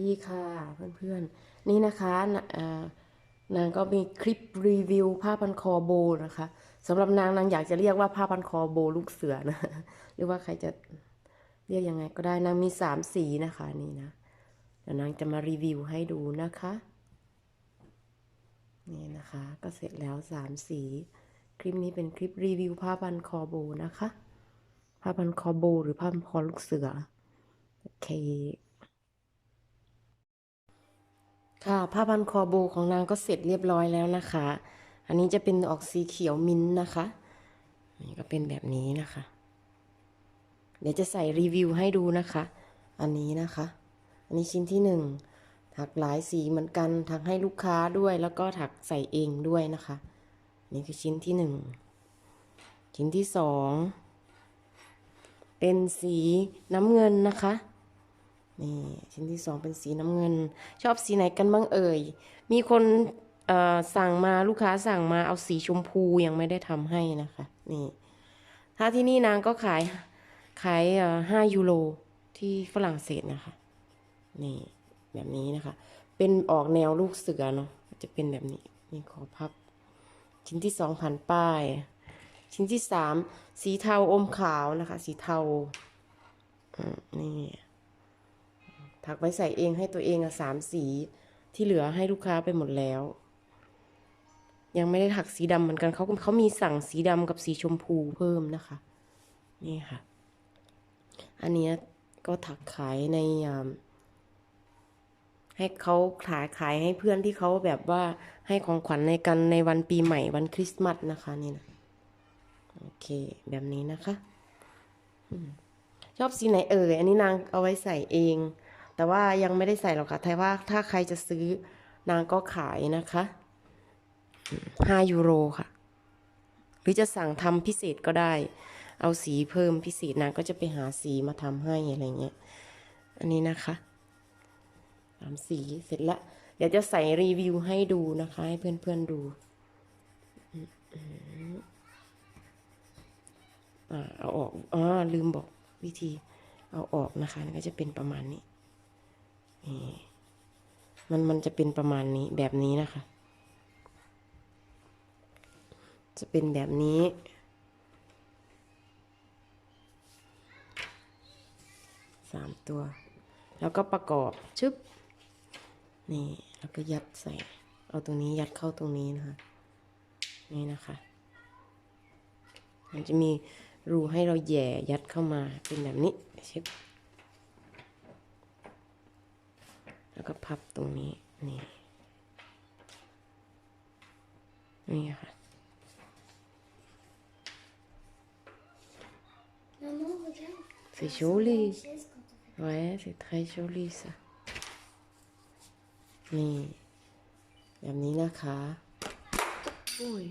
ดีค่ะเพื่อนๆ นี่นะคะนางก็มีคลิปรีวิวผ้าพันคอโบนะคะสำหรับนางนางอยากจะเรียกว่าผ้าพันคอโบลูกเสือนะหรือว่าใครจะเรียกยังไงก็ได้นางมีสามสีนะคะนี่นะเดี๋ยวนางจะมารีวิวให้ดูนะคะนี่นะคะก็เสร็จแล้วสามสี คลิปนี้เป็นคลิปรีวิวผ้าพันคอโบนะคะผ้าพันคอโบหรือผ้าพันคอลูกเสือโอเค ค่ะผ้าพันคอโบของนางก็เสร็จเรียบร้อยแล้วนะคะ อันนี้จะเป็นออกสีเขียวมิ้นท์นะคะนี่ก็เป็นแบบนี้นะคะ เดี๋ยวจะใส่รีวิวให้ดูนะคะ อันนี้นะคะ อันนี้ชิ้นที่หนึ่งถักหลายสีเหมือนกันถักให้ลูกค้าด้วยแล้วก็ถักใส่เองด้วยนะคะ นี่คือชิ้นที่หนึ่งชิ้นที่สองเป็นสีน้ำเงินนะคะ นี่ชิ้นที่สองเป็นสีน้ำเงิน ชอบสีไหนกันบ้างเอ่ย มีคนสั่งมาลูกค้าสั่งมาเอาสีชมพูยังไม่ได้ทำให้นะคะ นี่ ถ้าที่นี่นางก็ขายขายห้ายูโรที่ฝรั่งเศสนะคะ นี่แบบนี้นะคะ เป็นออกแนวลูกเสือเนาะจะเป็นแบบนี้นี่ขอพับ ชิ้นที่สองพันป้าย ชิ้นที่สามสีเทาอมขาวนะคะ สีเทาอืมนี่ ถักไว้ใส่เองให้ตัวเองอะสามสีที่เหลือให้ลูกค้าไปหมดแล้ว ยังไม่ได้ถักสีดำเหมือนกันเขาเขามีสั่งสีดำกับสีชมพูเพิ่มนะคะ นี่ค่ะ อันนี้ก็ถักขายในให้เขาขายขายให้เพื่อนที่เขาแบบว่าให้ของขวัญในกันในวันปีใหม่วันคริสต์มาสนะคะนี่นะโอเคแบบนี้นะคะชอบสีไหนเอ่ยอันนี้นางเอาไว้ใส่เอง แต่ว่ายังไม่ได้ใส่หรอกค่ะแต่ว่าถ้าใครจะซื้อนางก็ขายนะคะห้ายูโรค่ะ หรือจะสั่งทำพิเศษก็ได้ เอาสีเพิ่มพิเศษนางก็จะไปหาสีมาทำให้อะไรเงี้ย อันนี้นะคะสามสีเสร็จละเดี๋ยวจะใส่รีวิวให้ดูนะคะ ให้เพื่อนๆดูอ่าเอาออกอ๋อลืมบอกวิธีเอาออกนะคะก็จะเป็นประมาณนี้ มันมันจะเป็นประมาณนี้แบบนี้นะคะ จะเป็นแบบนี้ สามตัว แล้วก็ประกอบชึบ นี่ แล้วก็ยัดใส่ เอาตรงนี้ยัดเข้าตรงนี้นะคะ นี่นะคะ มันจะมีรูให้เราแย่ยัดเข้ามาเป็นแบบนี้ชึบ แล้วก็พับตรงนี้นี่นี่ค่ะ Maman, regarde. C'est joli. นี่แบบนี้นะคะอุ้ย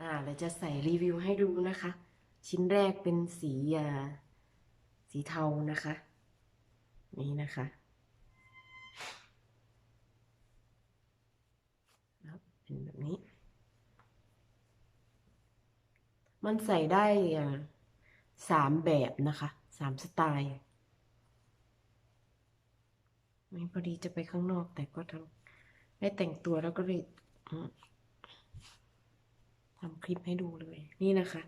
อ่าเราจะใส่รีวิวให้ดูนะคะ ชิ้นแรกเป็นสีอ่า สีเทานะคะ นี่นะคะแล้วเป็นแบบนี้ มันใส่ได้สามแบบนะคะสามสไตล์ไม่พอดีจะไปข้างนอกแต่ก็ทำได้แต่งตัวแล้วก็เลยทำคลิปให้ดูเลย นี่นะคะ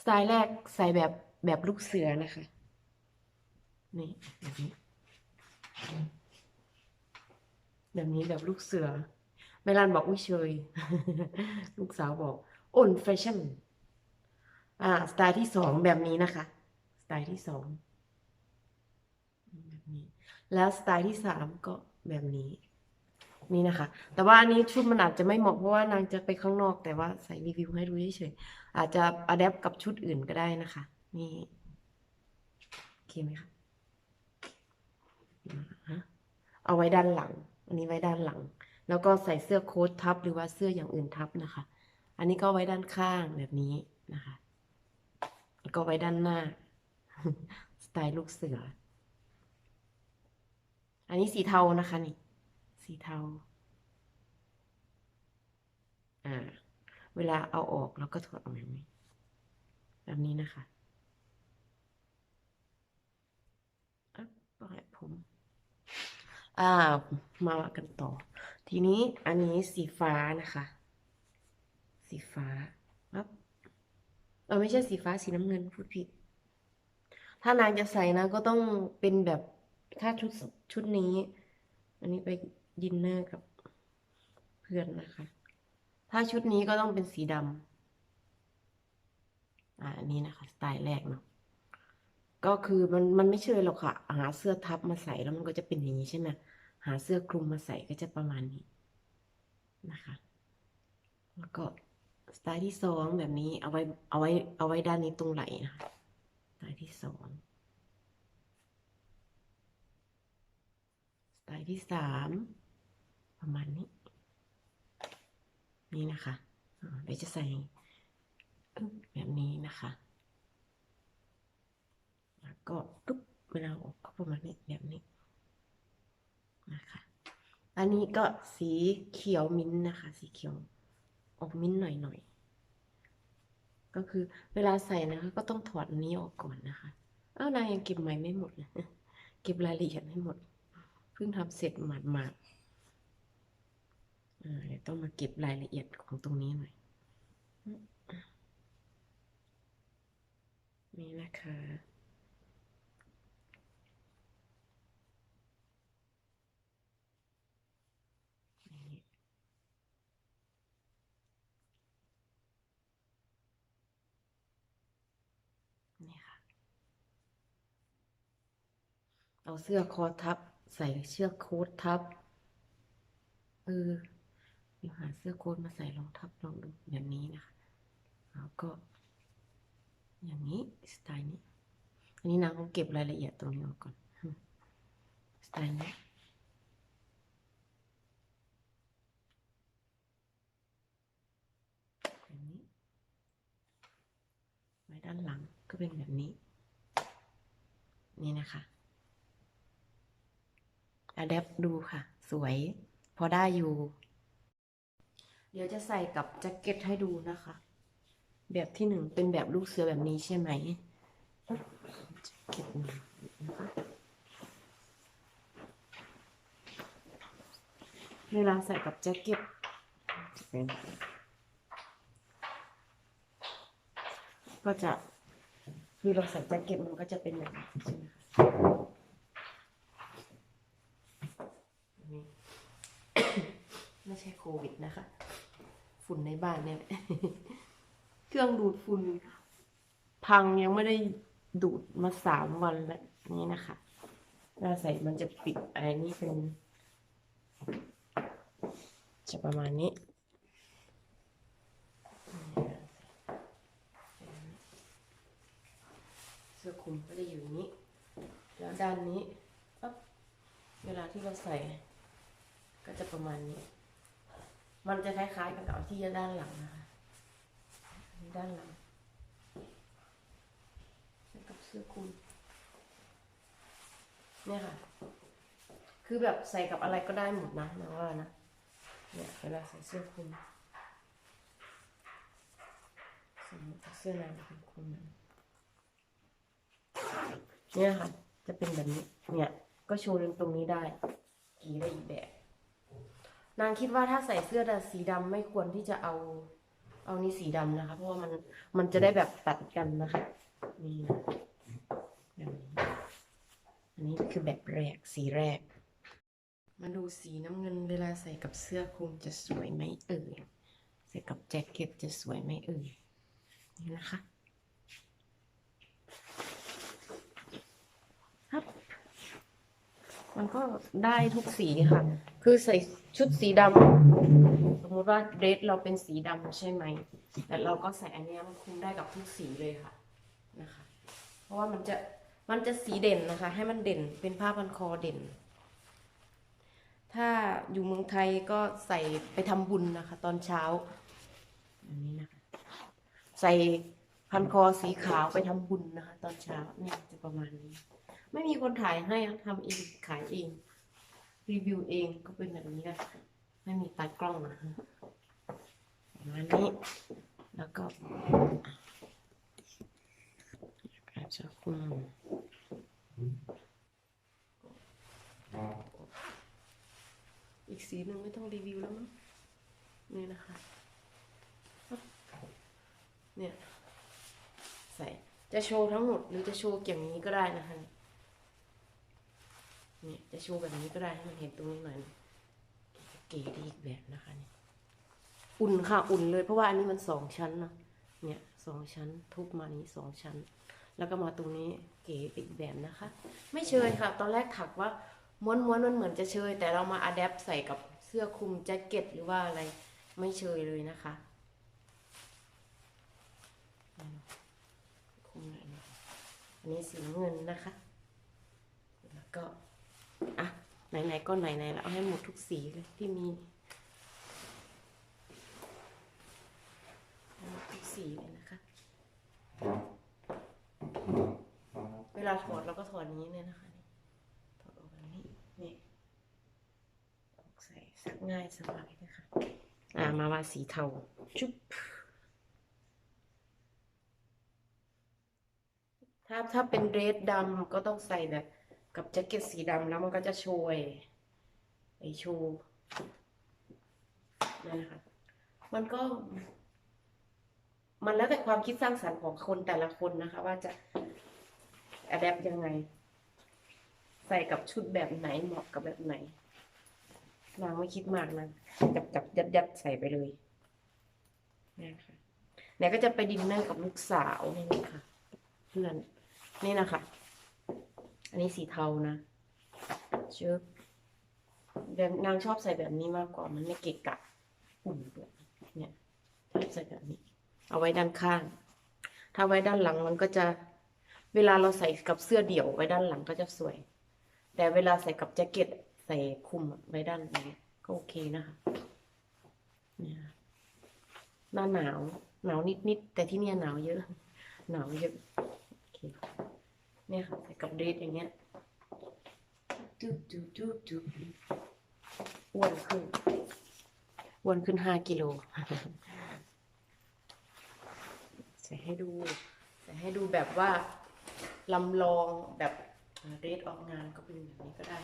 สไตล์แรกใส่แบบแบบลูกเสือนะคะ นี่แบบนี้แบบนี้แบบลูกเสือแม่รันบอกอุ้ยเชย ลูกสาวบอกอ่นแฟชั่น อ่า สไตล์ที่สองแบบนี้นะคะ สไตล์ที่สองแบบนี้ แล้วสไตล์ที่สามก็แบบนี้ นี่นะคะ แต่ว่าอันนี้ชุดมันอาจจะไม่เหมาะเพราะว่านางจะไปข้างนอก แต่ว่าใส่รีวิวให้ดูเฉยๆอาจจะอัดแอปกับชุดอื่นก็ได้นะคะ นี่ โอเคไหมคะ เอาไว้ด้านหลัง อันนี้ไว้ด้านหลัง แล้วก็ใส่เสื้อโค้ททับหรือว่าเสื้ออย่างอื่นทับนะคะ อันนี้ก็ไว้ด้านข้างแบบนี้นะคะแล้วก็ไว้ด้านหน้า สไตล์ลูกเสือ อันนี้สีเทานะคะนี่ สีเทา อ่า เวลาเอาออกเราก็ถอดออกแบบนี้ แบบนี้นะคะอ่ามาว่ากันต่อ ทีนี้อันนี้สีฟ้านะคะ สีฟ้าปั๊บเออไม่ใช่สีฟ้าสีน้ำเงินพูดผิด ถ้านางจะใส่นะก็ต้องเป็นแบบถ้าชุดชุดนี้ อันนี้ไปดินเนอร์กับเพื่อนนะคะ ถ้าชุดนี้ก็ต้องเป็นสีดำอ่าอันนี้นะคะ สไตล์แรกเนาะ ก็คือมันมันไม่เชยหรอกค่ะ หาเสื้อทับมาใส่แล้วมันก็จะเป็นอย่างนี้ใช่ไหมหาเสื้อคลุมมาใส่ก็จะประมาณนี้นะคะ แล้วก็สไตล์ที่สองแบบนี้เอาไว้เอาไว้เอาไว้ด้านนี้ตรงไหล่นะคะสไตล์ที่สองสไตล์ที่สามประมาณนี้ นี่นะคะเดี๋ยวจะใส่แบบนี้นะคะ ก็ตุ๊บเวลาออกก็ประมาณนี้แบบนี้นะคะอันนี้ก็สีเขียวมิ้นนะคะ สีเขียวออกมิ้นท์หน่อยๆก็คือเวลาใส่นะคะ ก็ต้องถอดอันนี้ออกก่อนนะคะเอ้านางยังเก็บใหม่ไม่หมดเลยเก็บรายละเอียดไม่หมด เพิ่งทำเสร็จหมาดๆอ่าเดี๋ยวต้องมาเก็บรายละเอียดของตรงนี้หน่อยนี่นะคะ นี่นี่ค่ะ เอาเสื้อคอทับ ใส่เชือกโค้ททับ เออเดี๋ยวหาเสื้อโค้ทมาใส่ลองทับลองดูแบบนี้นะคะแล้วก็ อย่างนี้สไตล์นี้ อันนี้นางต้องเก็บรายละเอียดตรงนี้ออกก่อนสไตล์นี้แบบนี้ไว้ด้านหลังก็เป็นแบบนี้ นี่นะคะ อะแดปดูค่ะ สวย พอได้อยู่ เดี๋ยวจะใส่กับแจ็คเก็ตให้ดูนะคะ แบบที่หนึ่งเป็นแบบลูกเสือแบบนี้ใช่ไหมแจ็คเก็ตมานะคะเวลาใส่กับแจ็คเก็ตจะเป็นก็จะคือเราใส่แจ็คเก็ตมันก็จะเป็นแบบนี้ใช่ไหมคะอั นนี้ไม่ใช่โควิดนะคะ ฝุ่นในบ้านเนี่ย เครื่องดูดฝุ่น พังยังไม่ได้ดูดมาสามวันแล้วนี่นะคะเวลาใส่มันจะปิดอะไรนี่เป็น จะประมาณนี้เสื้อคลุมก็จะอยู่อย่างนี้ แล้วด้านนี้ เวลาที่เราใส่ ก็จะประมาณนี้ มันจะคล้ายๆกับเอาที่ด้านหลังนะคะด้านหลังใส่กับเสื้อคลุมเนี่ยค่ะ คือแบบใส่กับอะไรก็ได้หมดนะนะว่านะ เนี่ยเวลาใส่เสื้อคลุมสมมติเสื้อในเป็นคลุมนะเนี่ยค่ะ จะเป็นแบบนี้ เนี่ย ก็โชว์ตรงนี้ได้ กี่ได้อีกแบบ นางคิดว่าถ้าใส่เสื้อสีดำไม่ควรที่จะเอาเอานี่สีดำนะคะ เพราะว่ามันมันจะได้แบบตัดกันนะคะนี่นะแบบนี้อันนี้คือแบบแรกสีแรก มาดูสีน้ำเงินเวลาใส่กับเสื้อคลุมจะสวยไหมเอ่ยใส่กับแจ็คเก็ตจะสวยไหมเอ่ยนี่นะคะ ครับ มันก็ได้ทุกสีค่ะ คือใส่ชุดสีดำสมมติว่าเดรสเราเป็นสีดำใช่ไหม แต่เราก็ใส่อันเนี้ยมันคุมได้กับทุกสีเลยค่ะนะคะ เพราะว่ามันจะมันจะสีเด่นนะคะ ให้มันเด่นเป็นผ้าพันคอเด่น ถ้าอยู่เมืองไทยก็ใส่ไปทำบุญนะคะ ตอนเช้าอันนี้นะคะใส่พันคอสีขาวไปทำบุญนะคะ ตอนเช้าเนี่ยจะประมาณนี้ ไม่มีคนถ่ายให้ทำเองขายเอง รีวิวเองก็เป็นแบบนี้แหละไม่มีตากล้องนะคะประมาณนี้แล้วก็อาจจะอืมกสีหนึ่งไม่ต้องรีวิวแล้วมั้งนี่นะคะ เนี่ย ใส่จะโชว์ทั้งหมดหรือจะโชว์อย่างนี้ก็ได้นะคะ ชว์แบบนี้ก็ได้ให้มันเห็นตรงนี้หน่อยนเก๋ดีอีกแบบนะคะเนี่ยอุ่นค่ะอุ่นเลย เพราะว่าอันนี้มันสองชั้นนะเนี่ยสองชั้นทุบมานี้สองชั้น แล้วก็มาตรงนี้เก๋อีกแบบนะคะ ไม่เชยค่ะ ตอนแรกถักว่าม้วนม้วนมันเหมือนจะเชยแต่เรามาอัดแอปใส่กับเสื้อคลุมแจ็คเก็ตหรือว่าอะไรไม่เชยเลยนะคะคุมหน่อยอันนี้สีเงินนะคะ แล้วก็ อะ ไหนๆก็ไหนๆแล้วเอาให้หมดทุกสีเลยที่มีหมดทุกสีเลยนะคะ เวลาถอดเราก็ถอดนี้เลยนะคะถอดออกแบบนี้นี่ใส่ซักง่ายสบายนะคะอ่ามาว่าสีเทาชุบถ้าถ้าเป็นเรสดำก็ต้องใส่แบบ กับแจ็คเก็ตสีดำแล้วมันก็จะโชว์ไอชว์นั่นนะคะมันก็ มันแล้วแต่ความคิดสร้างสรรค์ของคนแต่ละคนนะคะ ว่าจะอัดแอปยังไง ใส่กับชุดแบบไหนเหมาะกับแบบไหนนางไม่คิดมากนะจับจับยัดยัดใส่ไปเลยนะคะเนี่ยก็จะไปดินเนอร์กับลูกสาวนี่นะคะเพื่อนนี่นะคะ อันนี้สีเทานะเชิบแบบนางชอบใส่แบบนี้มากกว่ามันไม่เกะกะอุ่นด้วยเนี่ยชอบใส่แบบนี้ เอาไว้ด้านข้าง ถ้าไว้ด้านหลังมันก็จะ เวลาเราใส่กับเสื้อเดี่ยวไว้ด้านหลังก็จะสวย แต่เวลาใส่กับแจ็คเก็ตใส่คลุมไว้ด้านนี้ก็โอเคนะคะเนี่ยหน้าหนาวหนาวนิดๆแต่ที่เนี่ยหนาวเยอะ หนาวเยอะโอเค เนี่ยค่ะใส่กับเดรสอย่างเงี้ยจุ๊บจุ๊บจุ๊บจุ๊บอ้วนขึ้นอ้วนขึ้นห้ากิโลใส่ให้ดูใส่ให้ดูแบบว่าลำลองแบบเดรสออกงานก็เป็นแบบนี้ก็ได้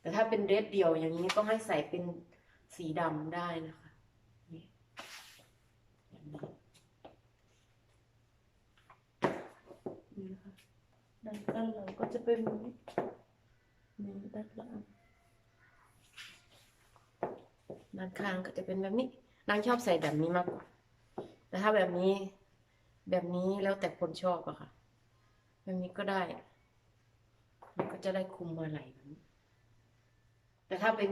แต่ถ้าเป็นเดรสเดียวอย่างนี้ต้องให้ใส่เป็นสีดำได้นะคะนี่แบบนี้ นี่นะคะ ด้านด้านหลังก็จะเป็นแบบนี้นี่ด้านหลังด้านข้างก็จะเป็นแบบนี้นางชอบใส่แบบนี้มากกว่า แต่ถ้าแบบนี้ แบบนี้แล้วแต่คนชอบอะค่ะ แบบนี้ก็ได้ มันก็จะได้คุมมาไหลแบบนี้ แต่ถ้าเป็น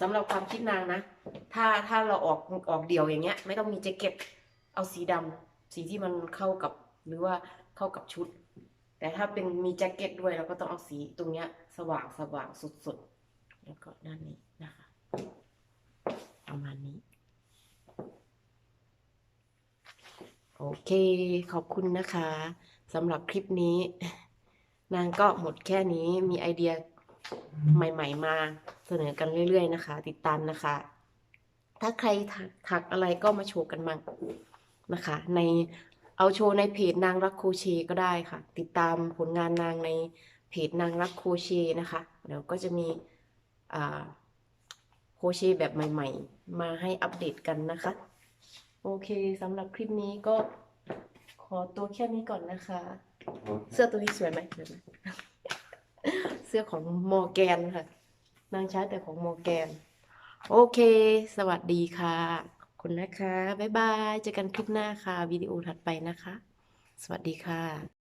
สำหรับความคิดนางนะ ถ้าถ้าเราออกออกเดี่ยวอย่างเงี้ย ไม่ต้องมีแจ็คเก็ต เอาสีดำสีที่มันเข้ากับหรือว่าเข้ากับชุด แต่ถ้าเป็นมีแจ็คเก็ตด้วยเราก็ต้องเอาสีตรงเนี้ย สว่างสว่างสุดๆ แล้วก็ด้านนี้นะคะ ประมาณนี้ โอเคขอบคุณนะคะสำหรับคลิปนี้ นางก็หมดแค่นี้มีไอเดียใหม่ ๆ มาเสนอกันเรื่อย ๆ นะคะ ติดตามนะคะ ถ้าใครถักถักอะไรก็มาโชว์กันมั่งนะคะ ใน เอาโชว์ในเพจนางรักโคเชก็ได้ค่ะ ติดตามผลงานนางในเพจนางรักโคเชนะคะเดี๋ยวก็จะมีโคเชแบบใหม่ ๆ มาให้อัปเดตกันนะคะ โอเคสำหรับคลิปนี้ก็ขอตัวแค่นี้ก่อนนะคะ เสื้อตัวนี้สวยไหมเสื้อของมอแกนค่ะ นางใช้แต่ของมอแกน โอเค สวัสดีค่ะ คุณนะคะ บ๊ายบาย เจอกันคลิปหน้าค่ะ วิดีโอถัดไปนะคะ สวัสดีค่ะ